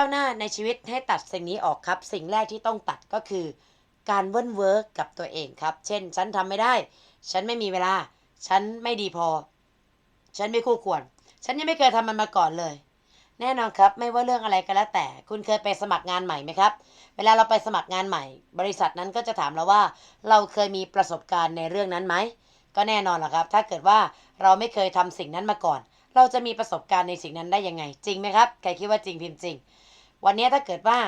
ก้าวหน้าในชีวิตให้ตัดสิ่งนี้ออกครับ สิ่งแรกที่ต้องตัดก็คือ การเวิ้นเวิร์กกับตัวเองครับ เช่น ฉันทำไม่ได้ ฉันไม่มีเวลา ฉันไม่ดีพอ ฉันไม่คู่ควร ฉันยังไม่เคยทำมันมาก่อนเลย แน่นอนครับไม่ว่าเรื่องอะไรก็แล้วแต่ คุณเคยไปสมัครงานใหม่ไหมครับ เวลาเราไปสมัครงานใหม่ บริษัทนั้นก็จะถามเราว่า เราเคยมีประสบการณ์ในเรื่องนั้นไหมก็แน่นอนแหละครับ ถ้าเกิดว่าเราไม่เคยทำสิ่งนั้นมาก่อน เราจะมีประสบการณ์ในสิ่งนั้นได้ยังไง จริงไหมครับใครคิดว่าจริงพิมพ์จริง วันนี้ถ้าเกิดว่า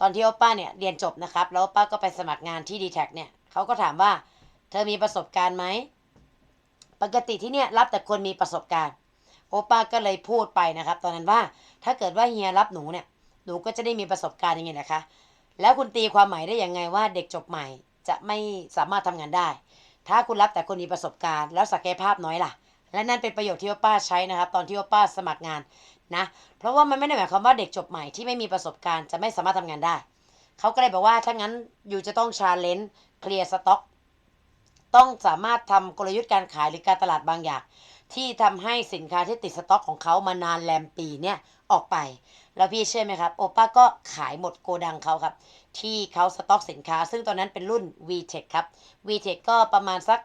ตอนที่โอป้าเนี่ยเรียนจบนะครับ แล้วโอป้าก็ไปสมัครงานที่ดีแท็เนี่ยเขาก็ถามว่า เธอมีประสบการณ์ไหมปกติที่เนี่ยรับแต่คนมีประสบการณ์ โอป้าก็เลยพูดไปนะครับ ตอนนั้นว่าถ้าเกิดว่าเฮียรับหนูเนี่ยหนูก็จะได้มีประสบการณ์ยังไงนะคะ แล้วคุณตีความหมายได้ยังไงว่าเด็กจบใหม่จะไม่สามารถทำงานได้ ถ้าคุณรับแต่คนมีประสบการณ์ แล้วศักยภาพน้อยล่ะ และนั่นเป็นประโยชน์ที่โอป้าใช้นะครับ ตอนที่โอป้าสมัครงาน นะเพราะว่ามันไม่ได้หมายความว่าเด็กจบใหม่ที่ไม่มีประสบการณ์จะไม่สามารถทำงานได้ เขาก็เลยบอกว่าถ้างั้นอยู่จะต้องชาเลนจ์เคลียร์สต็อกต้องสามารถทำกลยุทธ์การขายหรือการตลาดบางอย่าง ที่ทำให้สินค้าที่ติดสต็อกของเขามานานแรมปีเนี่ยออกไป แล้วพี่เชื่อไหมครับ โอป้าก็ขายหมดโกดังเขาครับ ที่เขาสต็อกสินค้า ซึ่งตอนนั้นเป็นรุ่น VTech ครับ VTech ก็ประมาณสัก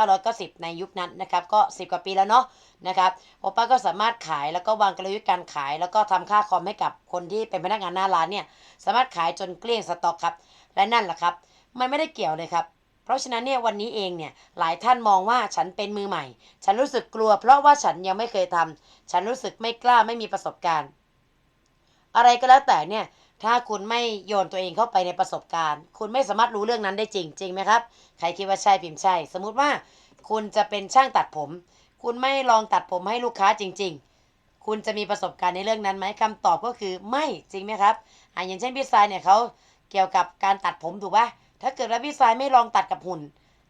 2,990 ในยุคนั้นนะครับ ก็ 10 กว่าปีแล้วเนาะนะครับ โอป้าก็สามารถขายแล้วก็วางกลยุทธ์การขาย แล้วก็ทำค่าคอมให้กับคนที่เป็นพนักงานหน้าร้านเนี่ย สามารถขายจนเกลี้ยงสต็อกครับ และนั่นแหละครับ มันไม่ได้เกี่ยวเลยครับเพราะฉะนั้นเนี่ยวันนี้เองเนี่ยหลายท่านมองว่าฉันเป็นมือใหม่ ฉันรู้สึกกลัว เพราะว่าฉันยังไม่เคยทำฉันรู้สึกไม่กล้าไม่มีประสบการณ์ อะไรก็แล้วแต่เนี่ย ถ้าคุณไม่โยนตัวเองเข้าไปในประสบการณ์ คุณไม่สามารถรู้เรื่องนั้นได้จริงจริงไหมครับ ใครคิดว่าใช่พิมพ์ใช่ สมมุติว่าคุณจะเป็นช่างตัดผม คุณไม่ลองตัดผมให้ลูกค้าจริง ๆ คุณจะมีประสบการณ์ในเรื่องนั้นไหมคำตอบก็คือไม่จริงไหมครับอ่าอย่างเช่นพี่ทรายเนี่ยเขาเกี่ยวกับการตัดผมถูกปะถ้าเกิดว่าพี่ทรายไม่ลองตัดกับหุ่น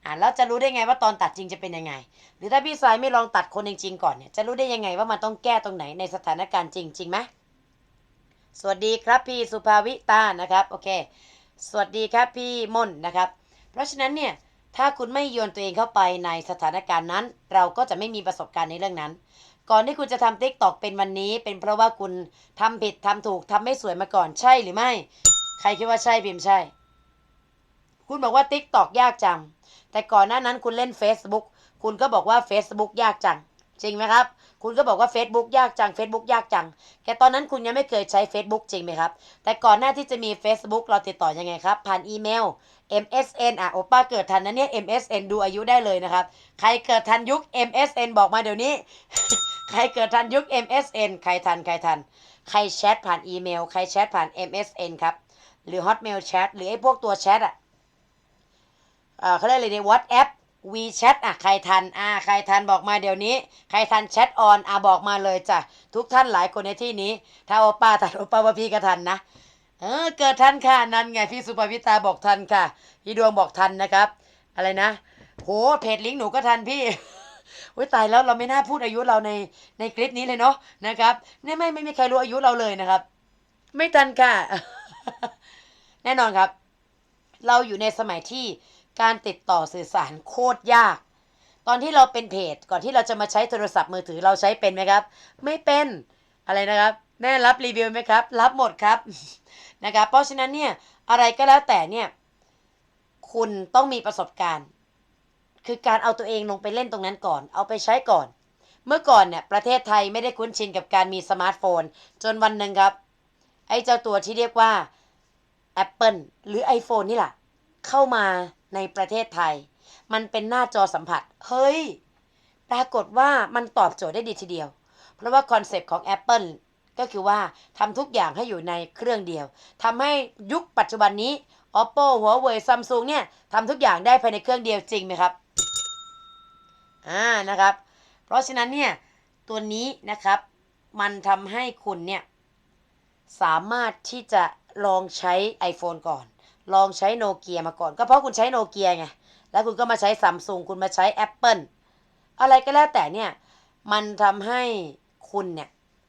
อ่าแล้วจะรู้ได้ไงว่าตอนตัดจริงจะเป็นยังไง หรือถ้าพี่ทรายไม่ลองตัดคนจริงๆก่อนเนี่ยจะรู้ได้ยังไงว่ามันต้องแก้ตรงไหนในสถานการณ์จริงจริงไหม สวัสดีครับพี่สุภาวิตานะครับโอเค สวัสดีครับพี่มนนะครับ เพราะฉะนั้นเนี่ยถ้าคุณไม่โยนตัวเองเข้าไปในสถานการณ์นั้น เราก็จะไม่มีประสบการณ์ในเรื่องนั้น ก่อนที่คุณจะทำติ๊กตอกเป็นวันนี้ เป็นเพราะว่าคุณทำผิดทำถูกทำไม่สวยมาก่อนใช่หรือไม่ ใครคิดว่าใช่พิมพ์ใช่ คุณบอกว่าติ๊กตอกยากจังแต่ก่อนหน้านั้นคุณเล่น Facebook คุณก็บอกว่า Facebook ยากจัง จริงไหมครับ คุณก็บอกว่า Facebook ยากจัง Facebook ยากจังแค่ตอนนั้นคุณยังไม่เคยใช้ Facebook จริงไหมครับ แต่ก่อนหน้าที่จะมี Facebook เราติดต่อยังไงครับ ผ่านอีเมล MSN อะโอป้าเกิดทันนะเนี่ย MSN ดูอายุได้เลยนะครับ ใครเกิดทันยุค MSN บอกมาเดี๋ยวนี้ ใครเกิดทันยุค MSN ใครทันใครทัน ใครแชทผ่านอีเมล ใครแชทผ่าน MSN ครับ หรือ Hotmail Chat หรือไอ้พวกตัวแชทอะเอ่อเขาเรียกอะไรใน WhatsApp WeChat อะใครทันอ่าใครทันบอกมาเดี๋ยวนี้ ใครทันแชทออนอะบอกมาเลยจ้ะทุกท่านหลายคนในที่นี้ ถ้าโอป้าทันโอป้าว่าพี่ก็ทันนะเออเกิดทันค่ะนั่นไงพี่สุภวิตาบอกทันค่ะพี่ดวงบอกทันนะครับ อะไรนะโหเพจลิงก์หนูก็ทันพี่อุ้ยตายแล้วเราไม่น่าพูดอายุเราในในคลิปนี้เลยเนาะนะครับไม่ไม่ไม่มีใครรู้อายุเราเลยนะครับ ไม่ทันค่ะ แน่นอนครับ เราอยู่ในสมัยที่ การติดต่อสื่อสารโคตรยาก ตอนที่เราเป็นเพจ ก่อนที่เราจะมาใช้โทรศัพท์มือถือเราใช้เป็นไหมครับ ไม่เป็นอะไรนะครับแม่รับรีวิวไหมครับ รับหมดครับนะครับเพราะฉะนั้นเนี่ยอะไรก็แล้วแต่เนี่ยคุณต้องมีประสบการณ์ คือการเอาตัวเองลงไปเล่นตรงนั้นก่อน เอาไปใช้ก่อน เมื่อก่อนเนี่ยประเทศไทยไม่ได้คุ้นชินกับการมีสมาร์ทโฟน จนวันหนึ่งครับ ไอ้เจ้าตัวที่เรียกว่า Apple หรือ iPhone นี่แหละเข้ามา ในประเทศไทย มันเป็นหน้าจอสัมผัส เฮ้ย ปรากฏว่ามันตอบโจทย์ได้ดีทีเดียว เพราะว่าคอนเซปต์ของ Apple ก็คือว่าทำทุกอย่างให้อยู่ในเครื่องเดียวทำให้ยุคปัจจุบันนี้ Oppo Huawei Samsung เนี่ยทำทุกอย่างได้ภายในเครื่องเดียวจริงไหมครับ อ่านะครับ เพราะฉะนั้นเนี่ยตัวนี้นะครับ มันทำให้คุณเนี่ยสามารถที่จะลองใช้ iPhone ก่อน ลองใช้โนเกียมาก่อน ก็เพราะคุณใช้โนเกียไง แล้วคุณก็มาใช้ซัมซุงคุณมาใช้ Apple อะไรก็แล้วแต่เนี่ย มันทำให้คุณเนี่ย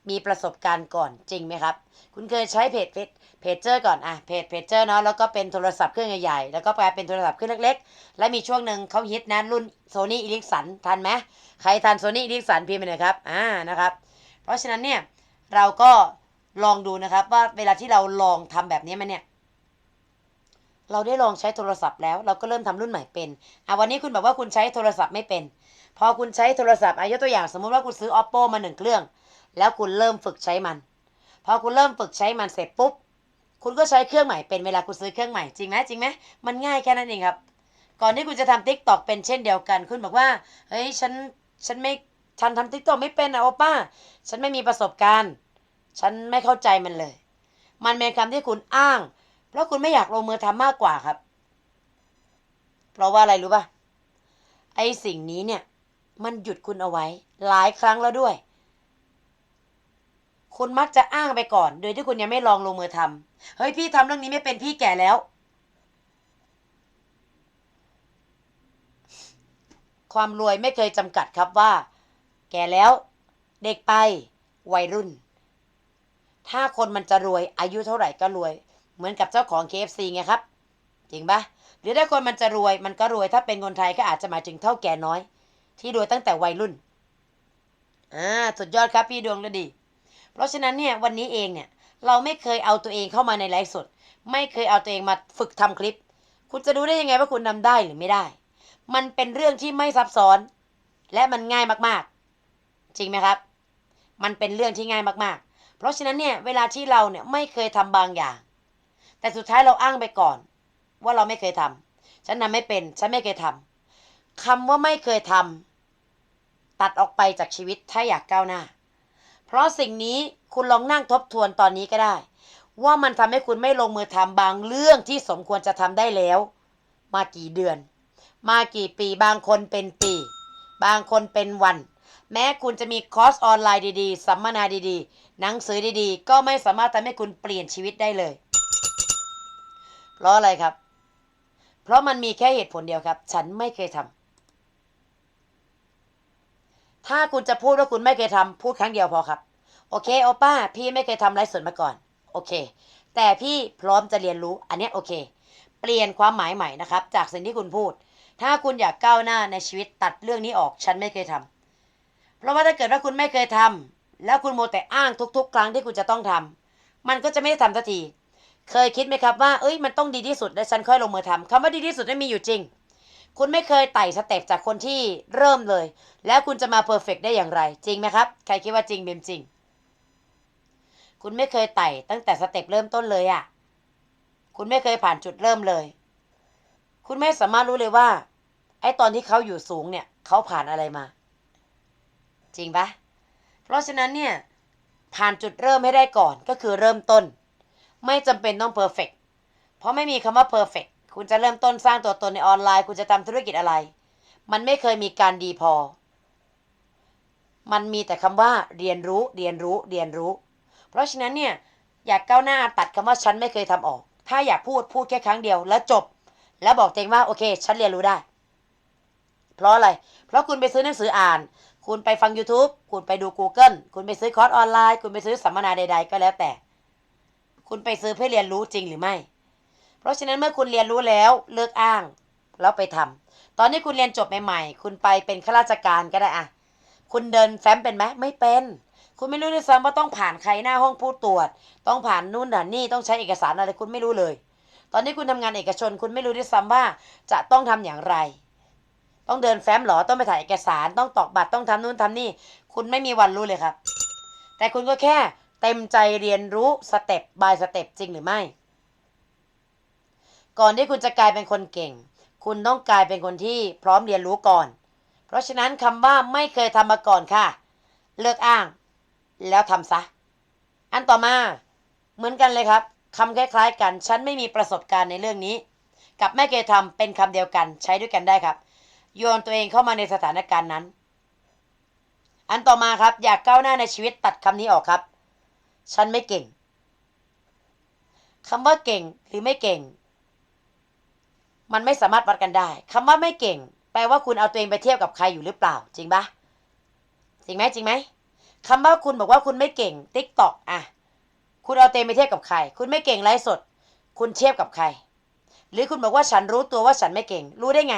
มีประสบการณ์ก่อนจริงไหมครับ คุณเคยใช้เพจเพจเพจเจอร์ก่อนอะเพจเพจเจอร์เนาะแล้วก็เป็นโทรศัพท์เครื่องใหญ่ๆแล้วก็กลายเป็นโทรศัพท์เครื่องเล็กๆ และมีช่วงหนึ่งเขาฮิตนะรุ่นโซนี่อีลิกสันทันไหมใครทันโซนี่อีลิกสันพิมพ์ไปหน่อยครับอ่านะครับ เพราะฉะนั้นเนี่ยเราก็ลองดูนะครับว่าเวลาที่เราลองทำแบบนี้มันเนี่ย เราได้ลองใช้โทรศัพท์แล้วเราก็เริ่มทำรุ่นใหม่เป็นอะวันนี้คุณบอกว่าคุณใช้โทรศัพท์ไม่เป็น พอคุณใช้โทรศัพท์อายกตัวอย่างสมมุติว่าคุณซื้อ oppo มาหนึ่งเครื่อง แล้วคุณเริ่มฝึกใช้มัน พอคุณเริ่มฝึกใช้มันเสร็จปุ๊บ คุณก็ใช้เครื่องใหม่เป็นเวลาคุณซื้อเครื่องใหม่จริงไหมจริงไหมมันง่ายแค่นั้นเองครับ ก่อนที่คุณจะทำ t ิ k t o k เป็นเช่นเดียวกัน คุณบอกว่าเฮ้ยฉันฉันไม่ฉันทำ t ิ k t o k ไม่เป็นอะโอป้า ฉันไม่มีประสบการณ์ ฉันไม่เข้าใจมันเลย มันเป็นคำที่คุณอ้าง เพราะคุณไม่อยากลงมือทำมากกว่าครับ เพราะว่าอะไรรู้ป่ะ ไอ้สิ่งนี้เนี่ย มันหยุดคุณเอาไว้ หลายครั้งแล้วด้วย คุณมักจะอ้างไปก่อน โดยที่คุณยังไม่ลองลงมือทำเฮ้ยพี่ทำเรื่องนี้ไม่เป็นพี่แก่แล้ว ความรวยไม่เคยจำกัดครับว่า แก่แล้ว เด็กไป วัยรุ่นถ้าคนมันจะรวยอายุเท่าไหร่ก็รวย เหมือนกับเจ้าของ KFC ไงครับ จริงปะหรือถ้าคนมันจะรวยมันก็รวยถ้าเป็นคนไทยก็อาจจะหมายถึงเท่าแก่น้อย ที่รวยตั้งแต่วัยรุ่นอ่าสุดยอดครับพี่ดวงฤดี เพราะฉะนั้นเนี่ยวันนี้เองเนี่ยเราไม่เคยเอาตัวเองเข้ามาในไลฟ์สด ไม่เคยเอาตัวเองมาฝึกทำคลิป คุณจะรู้ได้ยังไงว่าคุณทำได้หรือไม่ได้ มันเป็นเรื่องที่ไม่ซับซ้อน และมันง่ายมากๆ จริงไหมครับ มันเป็นเรื่องที่ง่ายมากๆ เพราะฉะนั้นเนี่ยเวลาที่เราเนี่ยไม่เคยทำบางอย่าง แต่สุดท้ายเราอ้างไปก่อน ว่าเราไม่เคยทำฉันทำไม่เป็น ฉันไม่เคยทำคำว่าไม่เคยทำตัดออกไปจากชีวิตถ้าอยากก้าวหน้า เพราะสิ่งนี้คุณลองนั่งทบทวนตอนนี้ก็ได้ ว่ามันทำให้คุณไม่ลงมือทำบางเรื่องที่สมควรจะทำได้แล้ว มากี่เดือน มากี่ปีบางคนเป็นปี บางคนเป็นวันแม้คุณจะมีคอร์สออนไลน์ดีๆ สัมมนาดีๆ หนังสือดีๆ ก็ไม่สามารถทำให้คุณเปลี่ยนชีวิตได้เลย เพราะอะไรครับ เพราะมันมีแค่เหตุผลเดียวครับ ฉันไม่เคยทำถ้าคุณจะพูดว่าคุณไม่เคยทำพูดครั้งเดียวพอครับ โอเคโอป้า พี่ไม่เคยทำไลฟ์สดมาก่อน โอเค แต่พี่พร้อมจะเรียนรู้ อันนี้โอเค เปลี่ยนความหมายใหม่นะครับ จากสิ่งที่คุณพูด ถ้าคุณอยากก้าวหน้าในชีวิตตัดเรื่องนี้ออก ฉันไม่เคยทำเพราะว่าถ้าเกิดว่าคุณไม่เคยทำแล้วคุณโมแต่อ้างทุก ๆ ครั้งที่คุณจะต้องทำมันก็จะไม่ได้ทำสักที เคยคิดไหมครับว่า เอ้ย มันต้องดีที่สุดแล้วฉันค่อยลงมือทำคำว่าดีที่สุดไม่มีอยู่จริง คุณไม่เคยไต่สเต็ปจากคนที่เริ่มเลย แล้วคุณจะมาเพอร์เฟกได้อย่างไร จริงไหมครับ ใครคิดว่าจริงเบมจริง คุณไม่เคยไต่ตั้งแต่สเต็ปเริ่มต้นเลยอะ่ะ คุณไม่เคยผ่านจุดเริ่มเลย คุณไม่สามารถรู้เลยว่า ไอ้ตอนที่เขาอยู่สูงเนี่ยเขาผ่านอะไรมา จริงปะเพราะฉะนั้นเนี่ยผ่านจุดเริ่มให้ได้ก่อนก็คือเริ่มต้น ไม่จำเป็นต้องเพอร์เฟกเพราะไม่มีคำว่าเพอร์เฟกคุณจะเริ่มต้นสร้างตัวตนในออนไลน์ คุณจะทำธุรกิจอะไร มันไม่เคยมีการดีพอ มันมีแต่คำว่าเรียนรู้เรียนรู้เรียนรู้ เพราะฉะนั้นเนี่ยอยากก้าวหน้าตัดคำว่าฉันไม่เคยทำออก ถ้าอยากพูดพูดแค่ครั้งเดียวแล้วจบ แล้วบอกตัวเองว่าโอเค ฉันเรียนรู้ได้ เพราะอะไร เพราะคุณไปซื้อหนังสืออ่าน คุณไปฟัง YouTube คุณไปดู Google คุณไปซื้อคอร์สออนไลน์ คุณไปซื้อสัมมนาใด ๆ ก็แล้วแต่ คุณไปซื้อเพื่อเรียนรู้จริงหรือไม่ เพราะฉะนั้นเมื่อคุณเรียนรู้แล้วเลิกอ้างแล้วไปทำตอนนี้คุณเรียนจบใหม่ๆ คุณไปเป็นข้าราชการก็ได้อะคุณเดินแฟ้มเป็นไหมไม่เป็น คุณไม่รู้ด้วยซ้ำว่าต้องผ่านใครหน้าห้องผู้ตรวจ ต้องผ่านนู่นน่ะนี่ต้องใช้เอกสารอะไรคุณไม่รู้เลย ตอนนี้คุณทำงานเอกชน คุณไม่รู้ด้วยซ้ำว่าจะต้องทำอย่างไร ต้องเดินแฟ้มหรอต้องไปถ่ายเอกสาร ต้องตอกบัตรต้องทำนู่นทำนี่ คุณไม่มีวันรู้เลยครับ แต่คุณก็แค่ เต็มใจเรียนรู้สเต็ปบายสเต็ปจริงหรือไม่ ก่อนที่คุณจะกลายเป็นคนเก่ง คุณต้องกลายเป็นคนที่พร้อมเรียนรู้ก่อน เพราะฉะนั้นคำว่าไม่เคยทำมาก่อนค่ะ เลิกอ้าง แล้วทำซะ อันต่อมา เหมือนกันเลยครับคำคล้ายๆกัน ฉันไม่มีประสบการณ์ในเรื่องนี้ กับไม่เคยทำเป็นคำเดียวกันใช้ด้วยกันได้ครับ โยนตัวเองเข้ามาในสถานการณ์นั้น อันต่อมาครับ อยากก้าวหน้าในชีวิตตัดคำนี้ออกครับ ฉันไม่เก่งคำว่าเก่งหรือไม่เก่ง มันไม่สามารถวัดกันได้คำว่าไม่เก่ง แปลว่าคุณเอาตัวเองไปเทียบกับใครอยู่หรือเปล่า จริงปะจริงไหมจริงไหมคำว่าคุณบอกว่าคุณไม่เก่งติ๊กตอกอะคุณเอาตัวเองไปเทียบกับใคร คุณไม่เก่งไลฟ์สด คุณเทียบกับใคร หรือคุณบอกว่าฉันรู้ตัวว่าฉันไม่เก่ง รู้ได้ไง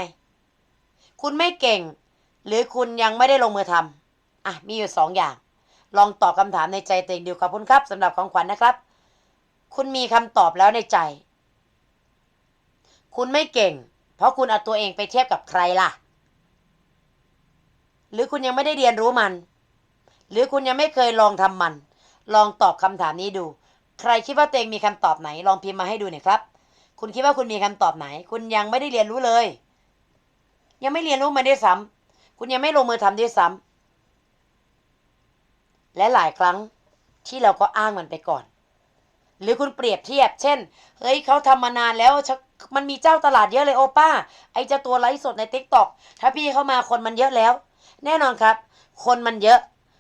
คุณไม่เก่ง หรือคุณยังไม่ได้ลงมือทำอะ มีอยู่สองอย่าง ลองตอบคำถามในใจตัวเองดูขอบคุณครับสำหรับของขวัญนะครับ คุณมีคำตอบแล้วในใจ คุณไม่เก่ง เพราะคุณเอาตัวเองไปเทียบกับใครล่ะ หรือคุณยังไม่ได้เรียนรู้มัน หรือคุณยังไม่เคยลองทำมัน ลองตอบคำถามนี้ดู ใครคิดว่าตัวเองมีคำตอบไหน ลองพิมพ์มาให้ดูหน่อยครับ คุณคิดว่าคุณมีคำตอบไหน คุณยังไม่ได้เรียนรู้เลย ยังไม่เรียนรู้มันด้วยซ้ำคุณยังไม่ลงมือทำด้วยซ้ำ และหลายครั้งที่เราก็อ้างมันไปก่อน หรือคุณเปรียบเทียบ เช่น เฮ้ยเขาทำมานานแล้ว มันมีเจ้าตลาดเยอะเลยโอป้า ไอเจ้าตัวไลฟ์สดในทิกตอกถ้าพี่เข้ามาคนมันเยอะแล้ว แน่นอนครับ คนมันเยอะ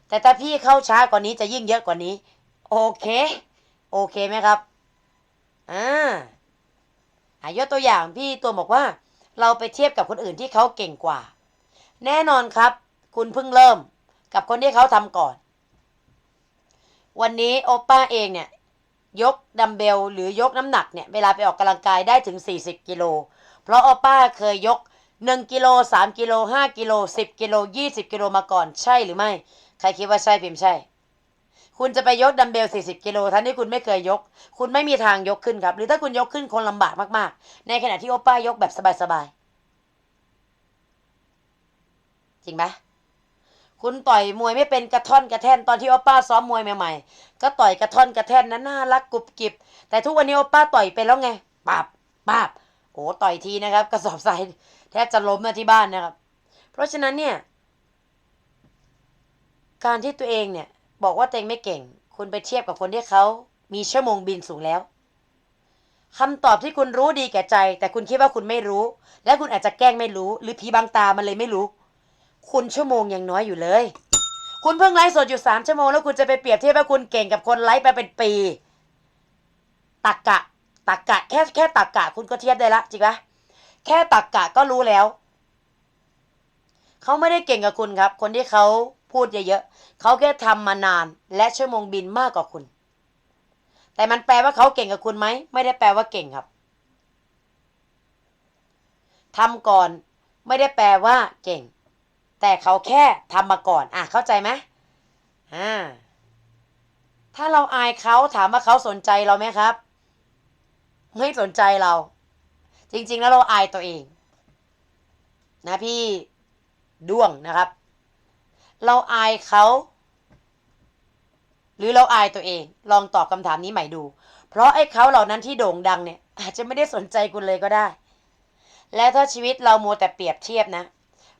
แต่ถ้าพี่เข้าช้ากว่านี้จะยิ่งเยอะกว่านี้ โอเค โอเคไหมครับอ่าอายกตัวอย่างพี่ตัวบอกว่า เราไปเทียบกับคนอื่นที่เขาเก่งกว่า แน่นอนครับ คุณเพิ่งเริ่ม กับคนที่เขาทำก่อน วันนี้โอป้าเองเนี่ย ยกดัมเบลหรือยกน้ำหนักเนี่ย เวลาไปออกกำลังกายได้ถึง 40 กิโล เพราะโอป้าเคยยก 1 กิโล 3 กิโล 5 กิโล 10 กิโล 20 กิโลมาก่อนใช่หรือไม่ ใครคิดว่าใช่พิมพ์ใช่ คุณจะไปยกดัมเบล 40 กิโลทั้งที่คุณไม่เคยยก คุณไม่มีทางยกขึ้นครับ หรือถ้าคุณยกขึ้นคนลำบากมากๆ ในขณะที่โอป้ายกแบบสบายๆ จริงไหม คุณต่อยมวยไม่เป็นกระท่อนกระแท่นตอนที่โอป้าซ้อมมวยใหม่ๆ ก็ต่อยกระท่อนกระแท่นนั้นน่ารักกุบกิบ แต่ทุกวันนี้โอป้าต่อยไปแล้วไงปาบปาบโอ้ต่อยทีนะครับ กระสอบทรายแทบจะล้มนะที่บ้านนะครับ เพราะฉะนั้นเนี่ย การที่ตัวเองเนี่ย บอกว่าตัวเองไม่เก่ง คุณไปเทียบกับคนที่เขามีชั่วโมงบินสูงแล้วคำตอบที่คุณรู้ดีแก่ใจ แต่คุณคิดว่าคุณไม่รู้ และคุณอาจจะแกล้งไม่รู้ หรือผีบังตามันเลยไม่รู้ คุณชั่วโมงยังน้อยอยู่เลย คุณเพิ่งไลฟ์สดอยู่สามชั่วโมงแล้วคุณจะไปเปรียบเทียบว่าคุณเก่งกับคนไลฟ์ไปเป็นปี ตักกะ ตักกะ แค่แค่ตักกะ คุณก็เทียบได้ละจริงปะแค่ตักกะก็รู้แล้ว เขาไม่ได้เก่งกับคุณครับ คนที่เขาพูดเยอะๆเขาแค่ทำมานาน และชั่วโมงบินมากกว่าคุณ แต่มันแปลว่าเขาเก่งกับคุณไหม ไม่ได้แปลว่าเก่งครับทำก่อน ไม่ได้แปลว่าเก่ง แต่เขาแค่ทำมาก่อน อะเข้าใจไหมอ่าถ้าเราอายเขาถามว่าเขาสนใจเราไหมครับ ไม่สนใจเรา จริง ๆ แล้วเราอายตัวเอง นะพี่ด้วงนะครับ เราอายเขา หรือเราอายตัวเอง ลองตอบคำถามนี้ใหม่ดู เพราะไอ้เขาเหล่านั้นที่โด่งดังเนี่ย อาจจะไม่ได้สนใจคุณเลยก็ได้ และถ้าชีวิตเรามัวแต่เปรียบเทียบนะ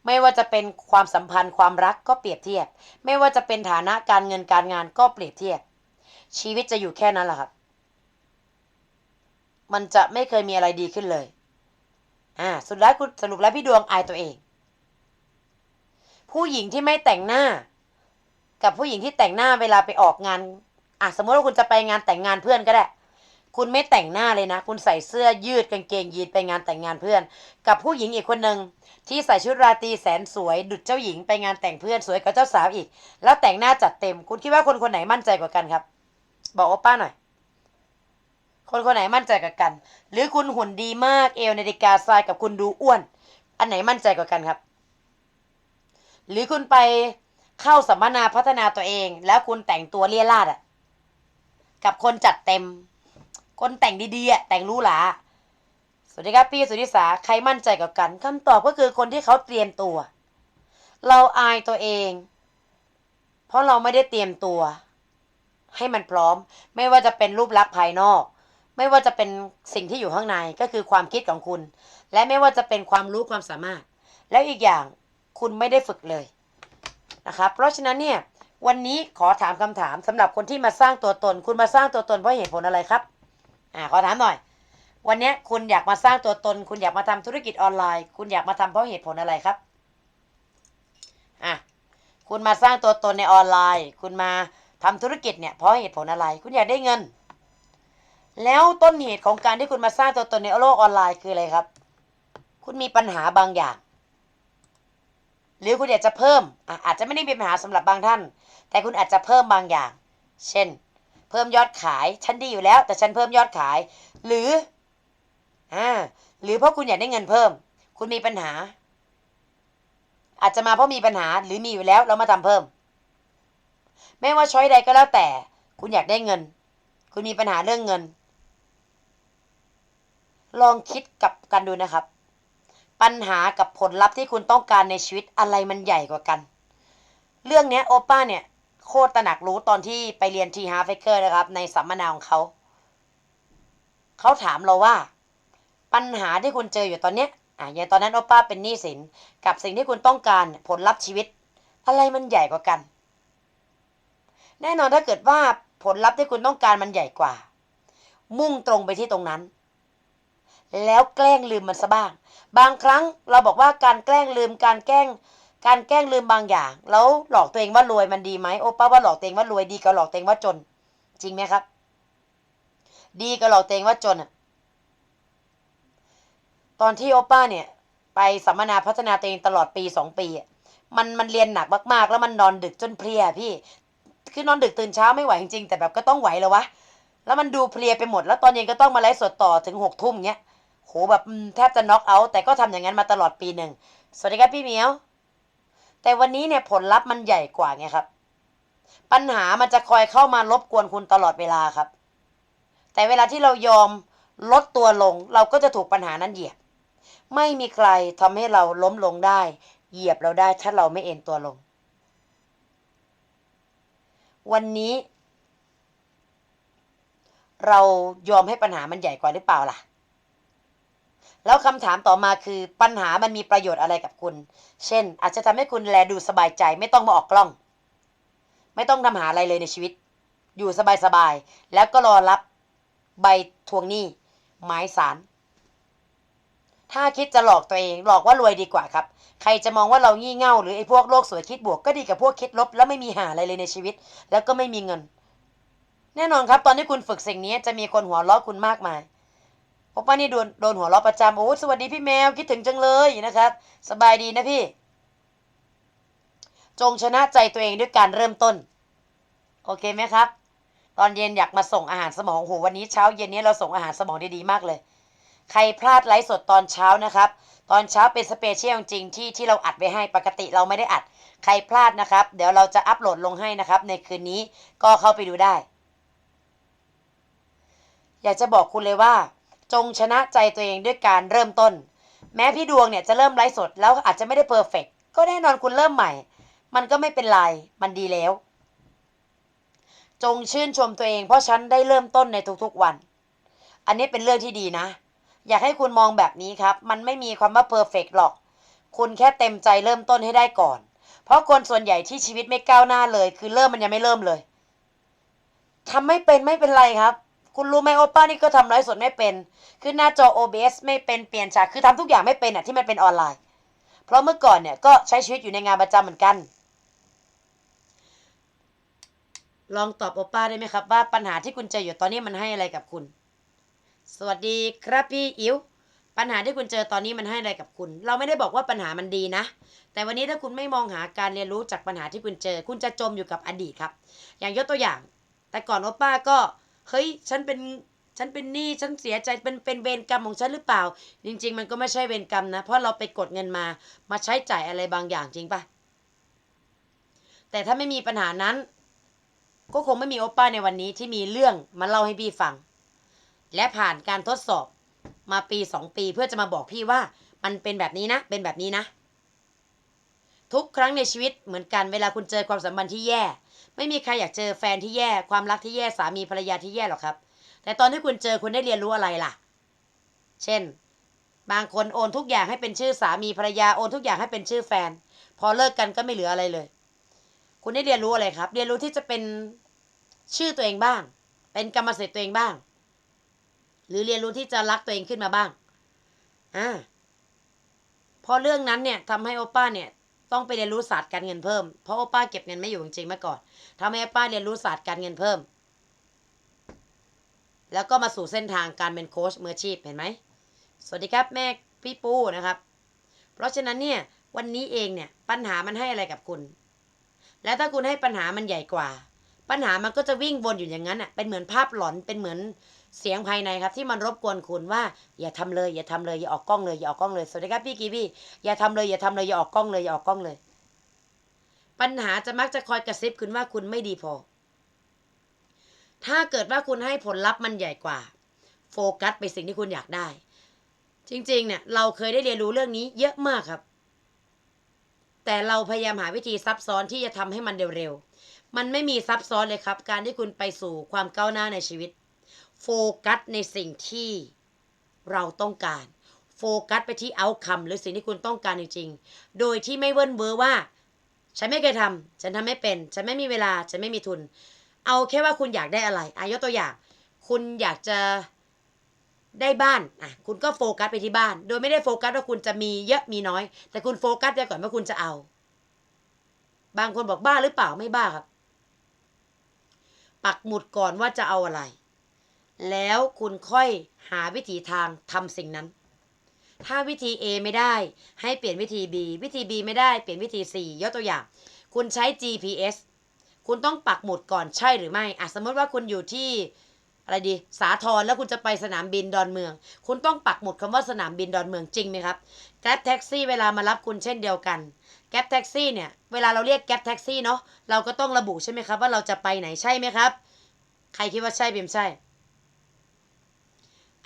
ไม่ว่าจะเป็นความสัมพันธ์ความรักก็เปรียบเทียบ ไม่ว่าจะเป็นฐานะการเงินการงานก็เปรียบเทียบ ชีวิตจะอยู่แค่นั้นแหละครับ มันจะไม่เคยมีอะไรดีขึ้นเลย อ่า สุดท้ายคุณสรุปแล้วพี่ดวงอายตัวเอง ผู้หญิงที่ไม่แต่งหน้า กับผู้หญิงที่แต่งหน้าเวลาไปออกงานอะสมมติว่าคุณจะไปงานแต่งงานเพื่อนก็ได้ คุณไม่แต่งหน้าเลยนะ คุณใส่เสื้อยืดกางเกงยีนไปงานแต่งงานเพื่อน กับผู้หญิงอีกคนหนึ่งที่ใส่ชุดราตรีแสนสวย ดุจเจ้าหญิงไปงานแต่งเพื่อนสวยกว่าเจ้าสาวอีก แล้วแต่งหน้าจัดเต็ม คุณคิดว่าคนคนไหนมั่นใจกว่ากันครับ บอกโอป้าหน่อย คนคนไหนมั่นใจกว่ากัน หรือคุณหุ่นดีมากเอวนาฬิกาทรายกับคุณดูอ้วน อันไหนมั่นใจกว่ากันครับ หรือคุณไปเข้าสัมมนาพัฒนาตัวเอง แล้วคุณแต่งตัวเลี่ยราดอะกับคนจัดเต็ม คนแต่งดีๆอะแต่งรู้หลาสวัสดีครับพี่สุนิสาใครมั่นใจกับกันคำตอบก็คือคนที่เขาเตรียมตัว เราอายตัวเอง เพราะเราไม่ได้เตรียมตัว ให้มันพร้อม ไม่ว่าจะเป็นรูปลักษณ์ภายนอก ไม่ว่าจะเป็นสิ่งที่อยู่ข้างในก็คือความคิดของคุณ และไม่ว่าจะเป็นความรู้ความสามารถ แล้วอีกอย่างคุณไม่ได้ฝึกเลยนะครับเพราะฉะนั้นเนี่ยวันนี้ขอถามคำถามสำหรับคนที่มาสร้างตัวตน คุณมาสร้างตัวตนเพราะเหตุผลอะไรครับ อ่าขอถามหน่อย วันนี้คุณอยากมาสร้างตัวตน คุณอยากมาทำธุรกิจออนไลน์ คุณอยากมาทำเพราะเหตุผลอะไรครับอะคุณมาสร้างตัวตนในออนไลน์ คุณมาทำธุรกิจเนี่ยเพราะเหตุผลอะไร คุณอยากได้เงิน แล้วต้นเหตุของการที่คุณมาสร้างตัวตนในโลกออนไลน์คืออะไรครับ คุณมีปัญหาบางอย่าง หรือคุณอยากจะเพิ่มอะอาจจะไม่ได้มีปัญหาสำหรับบางท่าน แต่คุณอาจจะเพิ่มบางอย่าง เช่น เพิ่มยอดขาย ฉันดีอยู่แล้ว แต่ฉันเพิ่มยอดขาย หรืออ่าหรือเพราะคุณอยากได้เงินเพิ่ม คุณมีปัญหา อาจจะมาเพราะมีปัญหาหรือมีอยู่แล้วเรามาทำเพิ่ม ไม่ว่าช้อยใดก็แล้วแต่ คุณอยากได้เงิน คุณมีปัญหาเรื่องเงิน ลองคิดกับกันดูนะครับ ปัญหากับผลลัพธ์ที่คุณต้องการในชีวิตอะไรมันใหญ่กว่ากัน เรื่องนี้โอป้าเนี่ย โคตรตระหนักรู้ตอนที่ไปเรียนทีฮาร์เฟเกอร์นะครับ ในสัมมนาของเขา เขาถามเราว่า ปัญหาที่คุณเจออยู่ตอนเนี้ยอะอย่างตอนนั้นโอป้าเป็นหนี้สินกับสิ่งที่คุณต้องการผลลัพธ์ชีวิต อะไรมันใหญ่กว่ากัน แน่นอนถ้าเกิดว่าผลลัพธ์ที่คุณต้องการมันใหญ่กว่า มุ่งตรงไปที่ตรงนั้น แล้วแกล้งลืมมันซะบ้าง บางครั้งเราบอกว่าการแกล้งลืมการแกล้ง การแกล้งลืมบางอย่าง แล้วหลอกตัวเองว่ารวยมันดีไหมโอป้าว่าหลอกตัวเองว่ารวยดีกว่าหลอกตัวเองว่าจน จริงไหมครับ ดีกว่าหลอกตัวเองว่าจนอะตอนที่โอป้าเนี่ย ไปสัมมนาพัฒนาตัวเองตลอดปีสองปีมันมันเรียนหนักมากๆ แล้วมันนอนดึกจนเพลียพี่ คือนอนดึกตื่นเช้าไม่ไหวจริงๆแต่แบบก็ต้องไหวแล้ววะแล้วมันดูเพลียไปหมด แล้วตอนเย็นก็ต้องมาไลฟ์สดต่อถึงหกทุ่มเงี้ยโหแบบแทบจะน็อกเอาท์แต่ก็ทำอย่างนั้นมาตลอดปีหนึ่ง สวัสดีครับพี่เหมียว แต่วันนี้เนี่ยผลลัพธ์มันใหญ่กว่าไงครับ ปัญหามันจะคอยเข้ามารบกวนคุณตลอดเวลาครับ แต่เวลาที่เรายอมลดตัวลง เราก็จะถูกปัญหานั้นเหยียบ ไม่มีใครทำให้เราล้มลงได้ เหยียบเราได้ถ้าเราไม่เอ็นตัวลง วันนี้ เรายอมให้ปัญหามันใหญ่กว่าหรือเปล่าล่ะ แล้วคำถามต่อมาคือปัญหามันมีประโยชน์อะไรกับคุณ เช่น อาจจะทำให้คุณแลดูสบายใจ ไม่ต้องมาออกกล้อง ไม่ต้องทำหาอะไรเลยในชีวิต อยู่สบายๆแล้วก็รอรับใบทวงหนี้หมายสาร ถ้าคิดจะหลอกตัวเองหลอกว่ารวยดีกว่าครับ ใครจะมองว่าเรางี่เง่าหรือไอ้พวกโลกสวยคิดบวกก็ดีกับพวกคิดลบ แล้วไม่มีหาอะไรเลยในชีวิต แล้วก็ไม่มีเงิน แน่นอนครับ ตอนที่คุณฝึกสิ่งนี้จะมีคนหัวเราะคุณมากมาย พบว่านี่โดนโดนหัวเราะประจำโอ้สวัสดีพี่แมวคิดถึงจังเลยนะครับ สบายดีนะพี่ จงชนะใจตัวเองด้วยการเริ่มต้น โอเคไหมครับ ตอนเย็นอยากมาส่งอาหารสมองโหวันนี้เช้าเย็นนี้เราส่งอาหารสมองดีๆมากเลย ใครพลาดไลฟ์สดตอนเช้านะครับ ตอนเช้าเป็นสเปเชียลจริงที่ที่เราอัดไว้ให้ปกติเราไม่ได้อัด ใครพลาดนะครับ เดี๋ยวเราจะอัปโหลดลงให้นะครับ ในคืนนี้ก็เข้าไปดูได้ อยากจะบอกคุณเลยว่า จงชนะใจตัวเองด้วยการเริ่มต้น แม้พี่ดวงเนี่ยจะเริ่มไลฟ์สดแล้วอาจจะไม่ได้เพอร์เฟกก็แน่นอนคุณเริ่มใหม่ มันก็ไม่เป็นไร มันดีแล้ว จงชื่นชมตัวเอง เพราะฉันได้เริ่มต้นในทุกๆวัน อันนี้เป็นเรื่องที่ดีนะ อยากให้คุณมองแบบนี้ครับ มันไม่มีความว่าเพอร์เฟกหรอก คุณแค่เต็มใจเริ่มต้นให้ได้ก่อน เพราะคนส่วนใหญ่ที่ชีวิตไม่ก้าวหน้าเลย คือเริ่มมันยังไม่เริ่มเลยทำไม่เป็นไม่เป็นไรครับ คุณรู้ไหมโอป้านี่ก็ทำไลฟ์สดไม่เป็นคือหน้าจอ OBS ไม่เป็นเปลี่ยนฉากคือทำทุกอย่างไม่เป็นอะที่มันเป็นออนไลน์ เพราะเมื่อก่อนเนี่ยก็ใช้ชีวิตอยู่ในงานประจำเหมือนกัน ลองตอบโอป้าได้ไหมครับ ว่าปัญหาที่คุณเจออยู่ตอนนี้มันให้อะไรกับคุณ สวัสดีครับพี่อิ๋วปัญหาที่คุณเจอตอนนี้มันให้อะไรกับคุณ เราไม่ได้บอกว่าปัญหามันดีนะ แต่วันนี้ถ้าคุณไม่มองหาการเรียนรู้จากปัญหาที่คุณเจอ คุณจะจมอยู่กับอดีตครับ อย่างยกตัวอย่าง แต่ก่อนโอป้าก็ เฮ้ยฉันเป็นฉันเป็นหนี้ฉันเสียใจเป็นเป็นเวรกรรมของฉันหรือเปล่า จริง ๆ มันก็ไม่ใช่เวรกรรมนะ เพราะเราไปกดเงินมา มาใช้จ่ายอะไรบางอย่างจริงปะแต่ถ้าไม่มีปัญหานั้น ก็คงไม่มีโอป้าในวันนี้ที่มีเรื่องมาเล่าให้พี่ฟัง และผ่านการทดสอบมาปีสองปีเพื่อจะมาบอกพี่ว่า มันเป็นแบบนี้นะ เป็นแบบนี้นะ ทุกครั้งในชีวิตเหมือนกันเวลาคุณเจอความสัมพันธ์ที่แย่ ไม่มีใครอยากเจอแฟนที่แย่ความรักที่แย่สามีภรรยาที่แย่หรอกครับ แต่ตอนที่คุณเจอคุณได้เรียนรู้อะไรล่ะ เช่น บางคนโอนทุกอย่างให้เป็นชื่อสามีภรรยาโอนทุกอย่างให้เป็นชื่อแฟน พอเลิกกันก็ไม่เหลืออะไรเลย คุณได้เรียนรู้อะไรครับ เรียนรู้ที่จะเป็นชื่อตัวเองบ้าง เป็นกรรมสิทธิ์ตัวเองบ้าง หรือเรียนรู้ที่จะรักตัวเองขึ้นมาบ้างอ่าพอเรื่องนั้นเนี่ยทำให้โอป้าเนี่ย ต้องไปเรียนรู้ศาสตร์การเงินเพิ่ม เพราะโอป้าเก็บเงินไม่อยู่จริงๆเมื่อก่อนทำให้ป้าเรียนรู้ศาสตร์การเงินเพิ่ม แล้วก็มาสู่เส้นทางการเป็นโค้ชมืออาชีพเห็นไหม สวัสดีครับแม่พี่ปูนะครับ เพราะฉะนั้นเนี่ยวันนี้เองเนี่ยปัญหามันให้อะไรกับคุณ แล้วถ้าคุณให้ปัญหามันใหญ่กว่า ปัญหามันก็จะวิ่งวนอยู่อย่างนั้นอะเป็นเหมือนภาพหลอนเป็นเหมือน เสียงภายในครับที่มันรบกวนคุณว่า อย่าทำเลย อย่าทำเลยอย่าออกกล้องเลยอย่าออกกล้องเลยสวัสดีครับพี่กีบี้อย่าทำเลยอย่าทำเลยอย่าออกกล้องเลยอย่าออกกล้องเลย ปัญหาจะมักจะคอยกระซิบคุณว่าคุณไม่ดีพอ ถ้าเกิดว่าคุณให้ผลลัพธ์มันใหญ่กว่า โฟกัสไปสิ่งที่คุณอยากได้ จริง ๆ เนี่ย เราเคยได้เรียนรู้เรื่องนี้เยอะมากครับ แต่เราพยายามหาวิธีซับซ้อนที่จะทำให้มันเร็วๆมันไม่มีซับซ้อนเลยครับ การที่คุณไปสู่ความก้าวหน้าในชีวิต โฟกัสในสิ่งที่เราต้องการ โฟกัสไปที่เอาคำหรือสิ่งที่คุณต้องการจริงๆ โดยที่ไม่เวิ้นเวอว่า ฉันไม่เคยทำฉันทำไม่เป็น ฉันไม่มีเวลา ฉันไม่มีทุน เอาแค่ว่าคุณอยากได้อะไรอายกตัวอย่าง คุณอยากจะได้บ้านอะคุณก็โฟกัสไปที่บ้าน โดยไม่ได้โฟกัสว่าคุณจะมีเยอะมีน้อย แต่คุณโฟกัสไปก่อนว่าคุณจะเอา บางคนบอกบ้าหรือเปล่าไม่บ้าครับ ปักหมุดก่อนว่าจะเอาอะไร แล้วคุณค่อยหาวิถีทางทำสิ่งนั้น ถ้าวิธี A ไม่ได้ ให้เปลี่ยนวิธี B วิธี B ไม่ได้เปลี่ยนวิธี C ยกตัวอย่าง คุณใช้ GPS คุณต้องปักหมุดก่อนใช่หรือไม่อะสมมติว่าคุณอยู่ที่อะไรดี สาทรแล้วคุณจะไปสนามบินดอนเมือง คุณต้องปักหมุดคำว่าสนามบินดอนเมืองจริงไหมครับแกร็บแท็กซี่เวลามารับคุณเช่นเดียวกันแกร็บแท็กซี่เนี่ย เวลาเราเรียกแกร็บแท็กซี่เนาะเราก็ต้องระบุใช่ไหมครับ ว่าเราจะไปไหนใช่ไหมครับ ใครคิดว่าใช่เบียมใช่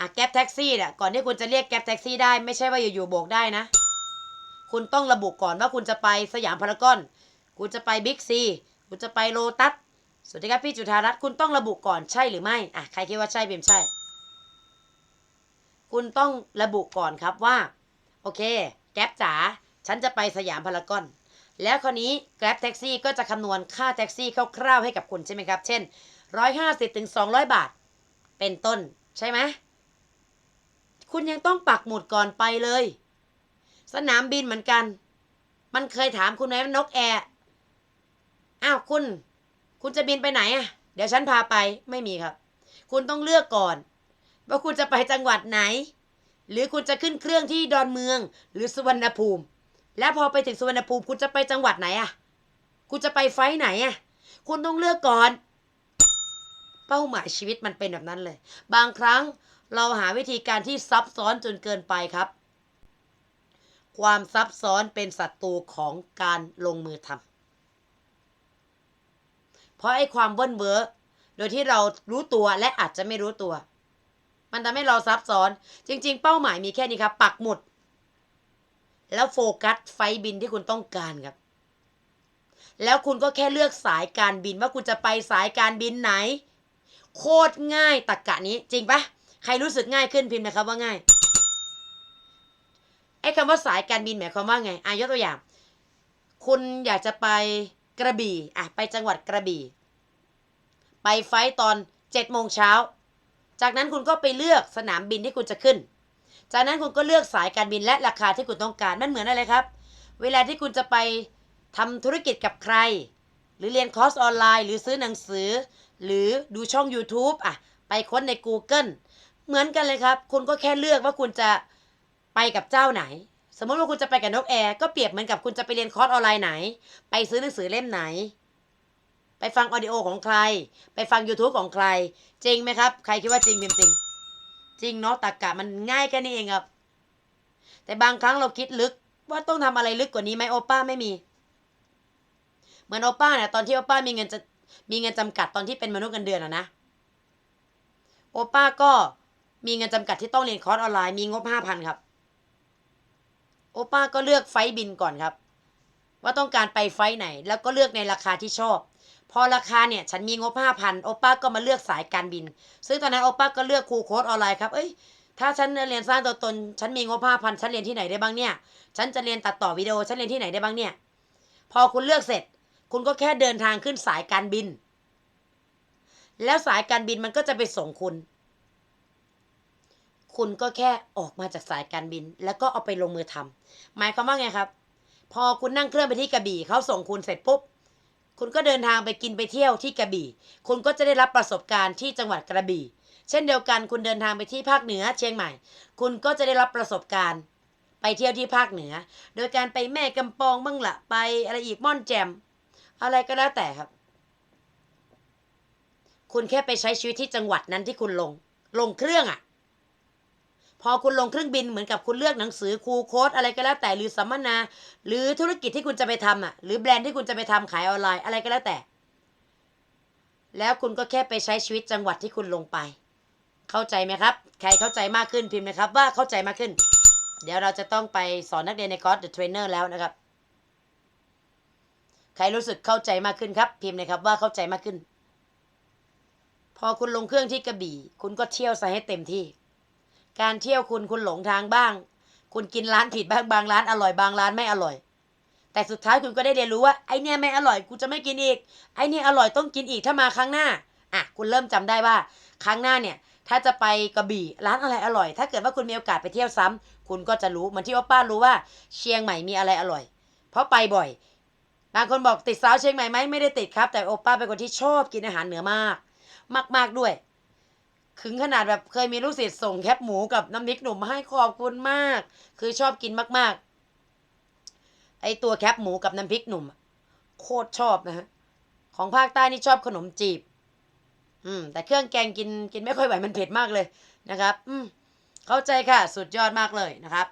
อะแก๊ปแท็กซี่เนี่ยก่อนที่คุณจะเรียกแก๊ปแท็กซี่ได้ไม่ใช่ว่าอยู่ๆโบกได้นะ คุณต้องระบุก่อนว่าคุณจะไปสยามพารากอน คุณจะไปบิ๊กซีคุณจะไปโลตัสสวัสดีครับพี่จุธารัตน์คุณต้องระบุก่อนใช่หรือไม่อะใครคิดว่าใช่เบีมใช่ คุณต้องระบุก่อนครับว่า โอเค แก๊ปจ๋าฉันจะไปสยามพารากอน แล้วคราวนี้แกร็บแท็กซี่ก็จะคำนวณค่าแท็กซี่คร่าวๆให้กับคุณใช่ไหมครับ เช่น 150ถึง200 บาท เป็นต้นใช่ไหม คุณยังต้องปักหมุดก่อนไปเลย สนามบินเหมือนกัน มันเคยถามคุณไหมนกแอร์อ้าวคุณ คุณจะบินไปไหนอะ เดี๋ยวฉันพาไปไม่มีครับ คุณต้องเลือกก่อน ว่าคุณจะไปจังหวัดไหน หรือคุณจะขึ้นเครื่องที่ดอนเมือง หรือสุวรรณภูมิ แล้วพอไปถึงสุวรรณภูมิ คุณจะไปจังหวัดไหนอะ คุณจะไปไฟไหนอะ คุณต้องเลือกก่อน เป้าหมายชีวิตมันเป็นแบบนั้นเลย บางครั้ง เราหาวิธีการที่ซับซ้อนจนเกินไปครับ ความซับซ้อนเป็นศัตรูของการลงมือทำเพราะไอ้ความเบิ้ลเวอร์โดยที่เรารู้ตัวและอาจจะไม่รู้ตัว มันทำให้เราซับซ้อน จริง ๆ เป้าหมายมีแค่นี้ครับ ปักหมุด แล้วโฟกัสไฟบินที่คุณต้องการครับ แล้วคุณก็แค่เลือกสายการบินว่าคุณจะไปสายการบินไหน โคตรง่ายตักกะนี้จริงปะ ใครรู้สึกง่ายขึ้นพิมพ์นะครับว่าง่ายไอ้คำว่าสายการบินหมายความว่าไงอายกตัวอย่าง คุณอยากจะไปกระบี่อะไปจังหวัดกระบี่ ไปไฟตอนเจ็ดโมงเช้า จากนั้นคุณก็ไปเลือกสนามบินที่คุณจะขึ้น จากนั้นคุณก็เลือกสายการบินและราคาที่คุณต้องการมันเหมือนอะไรครับ เวลาที่คุณจะไปทำธุรกิจกับใคร หรือเรียนคอร์สออนไลน์ หรือซื้อหนังสือ หรือดูช่อง YouTube อะไปค้นใน Google เหมือนกันเลยครับ คุณก็แค่เลือกว่าคุณจะไปกับเจ้าไหน สมมติว่าคุณจะไปกับนกแอร์ก็เปรียบเหมือนกับคุณจะไปเรียนคอร์สออนไลน์ไหน ไปซื้อหนังสือเล่มไหน ไปฟังออดิโอของใคร ไปฟัง YouTube ของใคร จริงไหมครับ ใครคิดว่าจริงเป็นจริง จริงเนาะตากกะมันง่ายแค่นี้เองครับ แต่บางครั้งเราคิดลึกว่าต้องทำอะไรลึกกว่านี้ไหมโอป้าไม่มี เหมือนโอป้าเนี่ยตอนที่โอป้ามีเงินจะมีเงินจำกัดตอนที่เป็นมนุษย์เงินเดือนอะนะโอป้าก็ มีเงินจำกัดที่ต้องเรียนคอร์สออนไลน์มีงบห้าพันครับ โอป้าก็เลือกไฟล์บินก่อนครับ ว่าต้องการไปไฟล์ไหน แล้วก็เลือกในราคาที่ชอบ พอราคาเนี่ยฉันมีงบห้าพันโอป้าก็มาเลือกสายการบิน ซึ่งตอนนั้นโอป้าก็เลือกครูโค้ดออนไลน์ครับเอ้ยถ้าฉันเรียนสร้างตัวตน ฉันมีงบห้าพันฉันเรียนที่ไหนได้บ้างเนี่ย ฉันจะเรียนตัดต่อวิดีโอ ฉันเรียนที่ไหนได้บ้างเนี่ย พอคุณเลือกเสร็จ คุณก็แค่เดินทางขึ้นสายการบิน แล้วสายการบินมันก็จะไปส่งคุณ คุณก็แค่ออกมาจากสายการบิน แล้วก็เอาไปลงมือทำหมายความว่าไงครับ พอคุณนั่งเครื่องไปที่กระบี่เขาส่งคุณเสร็จปุ๊บ คุณก็เดินทางไปกินไปเที่ยวที่กระบี่ คุณก็จะได้รับประสบการณ์ที่จังหวัดกระบี่ เช่นเดียวกันคุณเดินทางไปที่ภาคเหนือเชียงใหม่ คุณก็จะได้รับประสบการณ์ไปเที่ยวที่ภาคเหนือ โดยการไปแม่กำปองบ้างละไปอะไรอีกม่อนแจม อะไรก็แล้วแต่ครับ คุณแค่ไปใช้ชีวิตที่จังหวัดนั้นที่คุณลง ลงเครื่องอะ่ะ พอคุณลงเครื่องบินเหมือนกับคุณเลือกหนังสือครูโค้ดอะไรก็แล้วแต่หรือสัมมนา หรือธุรกิจที่คุณจะไปทำอะ หรือแบรนด์ที่คุณจะไปทำขายออนไลน์อะไรก็แล้วแต่ แล้วคุณก็แค่ไปใช้ชีวิตจังหวัดที่คุณลงไป เข้าใจไหมครับ ใครเข้าใจมากขึ้นพิมพ์นะครับ ว่าเข้าใจมากขึ้น เดี๋ยวเราจะต้องไปสอนนักเรียนในคอร์ส The Trainer แล้วนะครับ ใครรู้สึกเข้าใจมากขึ้นครับ พิมพ์นะครับว่าเข้าใจมากขึ้น พอคุณลงเครื่องที่กระบี่ คุณก็เที่ยวซะให้เต็มที่ การเที่ยวคุณคุณหลงทางบ้าง คุณกินร้านผิดบ้างบางร้านอร่อยบางร้านไม่อร่อย แต่สุดท้ายคุณก็ได้เรียนรู้ว่าไอเนี่ยไม่อร่อยกูจะไม่กินอีก ไอเนี่ยอร่อยต้องกินอีกถ้ามาครั้งหน้าอะคุณเริ่มจำได้ว่า ครั้งหน้าเนี่ย ถ้าจะไปกระบี่ร้านอะไรอร่อย ถ้าเกิดว่าคุณมีโอกาสไปเที่ยวซ้ำคุณก็จะรู้เหมือนที่ว่าป้ารู้ว่าเชียงใหม่มีอะไรอร่อย เพราะไปบ่อยบางคนบอกติดสาวเชียงใหม่ไหมไม่ได้ติดครับ แต่โอป้าเป็นคนที่ชอบกินอาหารเหนือมาก มาก ๆด้วย ถึงขนาดแบบเคยมีลูกศิษย์ส่งแคบหมูกับน้ำพริกหนุ่มมาให้ขอบคุณมาก คือชอบกินมาก ๆ ไอตัวแคบหมูกับน้ำพริกหนุ่ม โคตรชอบนะฮะ ของภาคใต้นี่ชอบขนมจีบ อืม แต่เครื่องแกงกินกินไม่ค่อยไหวมันเผ็ดมากเลยนะครับ อืม เข้าใจค่ะ สุดยอดมากเลยนะครับ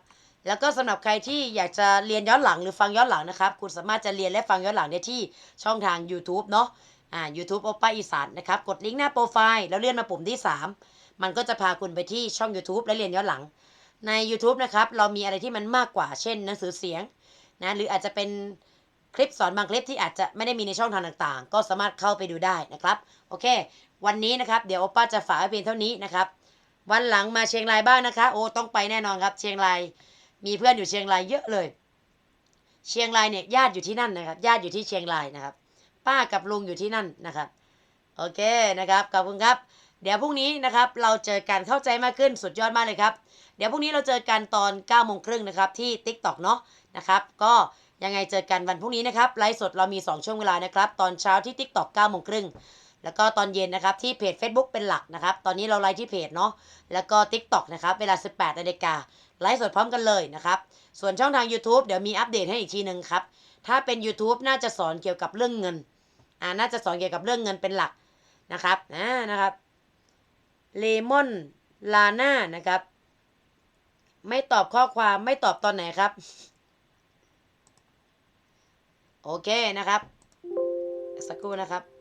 แล้วก็สำหรับใครที่อยากจะเรียนย้อนหลังหรือฟังย้อนหลังนะครับ คุณสามารถจะเรียนและฟังย้อนหลังได้ที่ช่องทาง YouTube เนาะ อ่า YouTube โอป้าอีสานนะครับ กดลิงก์หน้าโปรไฟล์แล้วเลื่อนมาปุ่มที่ 3 มันก็จะพาคุณไปที่ช่อง YouTube และเรียนย้อนหลัง ใน YouTube นะครับ เรามีอะไรที่มันมากกว่า เช่นหนังสือเสียงนะ หรืออาจจะเป็นคลิปสอนบางคลิปที่อาจจะไม่ได้มีในช่องทางต่างๆ ก็สามารถเข้าไปดูได้นะครับ โอเค วันนี้นะครับ เดี๋ยวโอป้าจะฝากไว้เพียงเท่านี้นะครับ วันหลังมาเชียงรายบ้างนะคะ โอ้ ต้องไปแน่นอนครับ เชียงราย มีเพื่อนอยู่เชียงรายเยอะเลย เชียงรายเนี่ยญาติอยู่ที่นั่นนะครับ ญาติอยู่ที่เชียงรายนะครับ ป้ากับลุงอยู่ที่นั่นนะครับ โอเคนะครับ ขอบคุณครับ เดี๋ยวพรุ่งนี้นะครับ เราเจอกันเข้าใจมากขึ้นสุดยอดมากเลยครับ เดี๋ยวพรุ่งนี้เราเจอกันตอน9ก้าโมงครึ่งนะครับที่ TikTok เนาะนะครับ ก็ยังไงเจอกันวันพรุ่งนี้นะครับไลฟ์สดเรามี 2 ช่วงเวลานะครับ ตอนเช้าที่ TikTok 9ก้าโมงครึ่งแล้วก็ตอนเย็นนะครับที่เพจ Facebook เป็นหลักนะครับ ตอนนี้เราไลฟ์ที่เพจเนาะแล้วก็ TikTok นะครับเวลา 18นาฬิกาไลฟ์สดพร้อมกันเลยนะครับ ส่วนช่องทาง YouTube เดี๋ยวมีอัปเดตให้อีกทีหนึ่งครับ ถ้าเป็น YouTube น่าจะสอนเกี่ยวกับเรื่องเงิน อ่า น่าจะสอนเกี่ยวกับเรื่องเงินเป็นหลักนะครับอ่านะครับ เลมอนลาน่านะครับ ไม่ตอบข้อความไม่ตอบตอนไหนครับ โอเคนะครับ สักครู่นะครับ